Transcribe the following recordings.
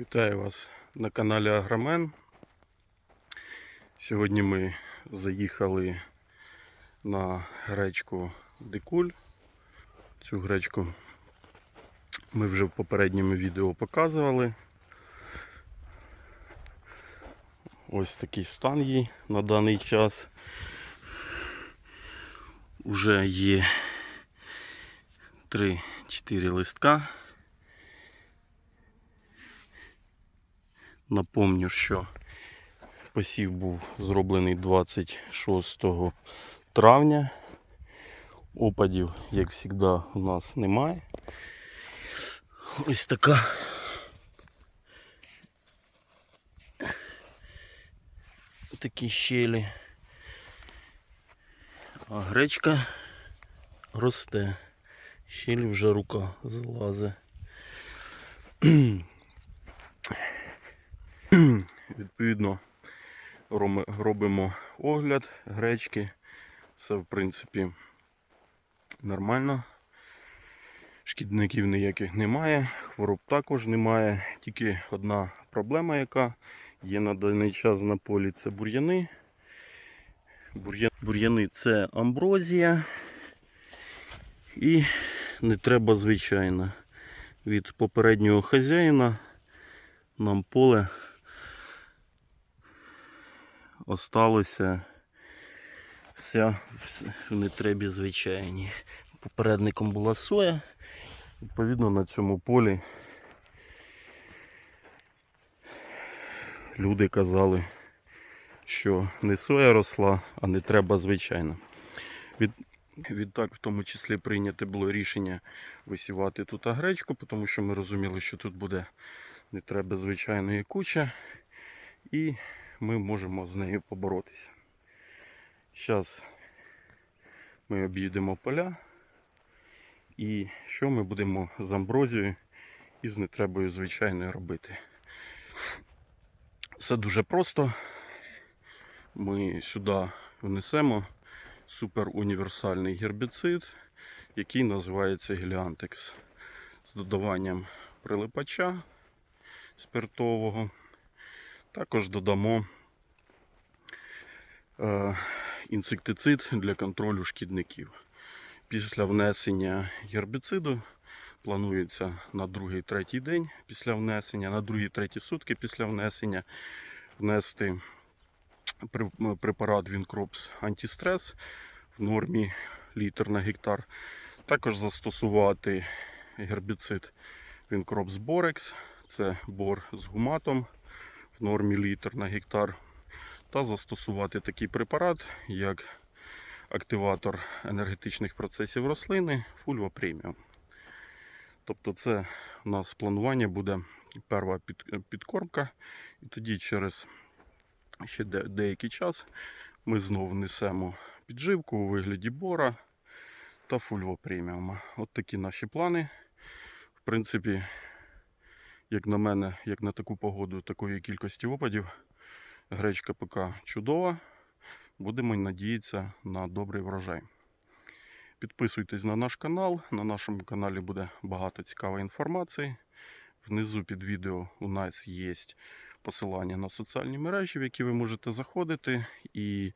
Вітаю вас на каналі Агромен. Сьогодні ми заїхали на гречку Дикуль. Цю гречку ми вже в попередньому відео показували. Ось такий стан їй на даний час. Уже є 3-4 листка. Напомню, що посів був зроблений 26 травня. Опадів, як завжди, у нас немає. Ось така такі щелі. А гречка росте. Щелі вже рука залазить. Відповідно, робимо огляд гречки. Все, в принципі, нормально. Шкідників ніяких немає, хвороб також немає. Тільки одна проблема, яка є на даний час на полі, це бур'яни. Бур'яни це амброзія. І не треба, звичайно, від попереднього хазяїна нам поле осталося вся в нетребі звичайні. Попередником була соя. Відповідно, на цьому полі люди казали, що не соя росла, а не треба звичайно. Від, відтак, в тому числі, прийняте було рішення висівати тут гречку, тому що ми розуміли, що тут буде не треба звичайної куча. І ми можемо з нею поборотися. Зараз ми об'їдемо поля. І що ми будемо з амброзією і з нетребою звичайною робити? Все дуже просто. Ми сюди внесемо суперуніверсальний гербіцид, який називається Геліантекс. З додаванням прилипача спиртового. Також додамо е, інсектицид для контролю шкідників. Після внесення гербіциду планується на другий-третій день після внесення, на другі-треті сутки після внесення внести препарат Вінкропс антистрес в нормі літр на гектар. Також застосувати гербіцид Вінкропс Борекс, це бор з гуматом в нормі літр на гектар. Та застосувати такий препарат, як активатор енергетичних процесів рослини Fulva Premium. Тобто це у нас планування буде перша підкормка, і тоді через ще деякий час ми знову несемо підживку у вигляді бора та Premium. От такі наші плани. В принципі, як на мене, як на таку погоду, такої кількості опадів, гречка ПК чудова. Будемо надіятися на добрий врожай. Підписуйтесь на наш канал. На нашому каналі буде багато цікавої інформації. Внизу під відео у нас є посилання на соціальні мережі, в які ви можете заходити. І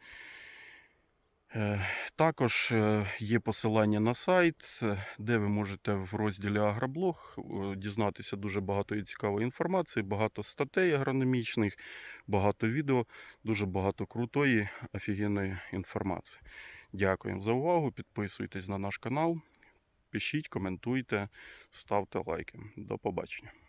також е, є посилання на сайт, е, де ви можете в розділі Агроблог е, дізнатися дуже багато і цікавої інформації, багато статей агрономічних, багато відео, дуже багато крутої, офігенної інформації. Дякуємо за увагу. Підписуйтесь на наш канал, пишіть, коментуйте, ставте лайки. До побачення.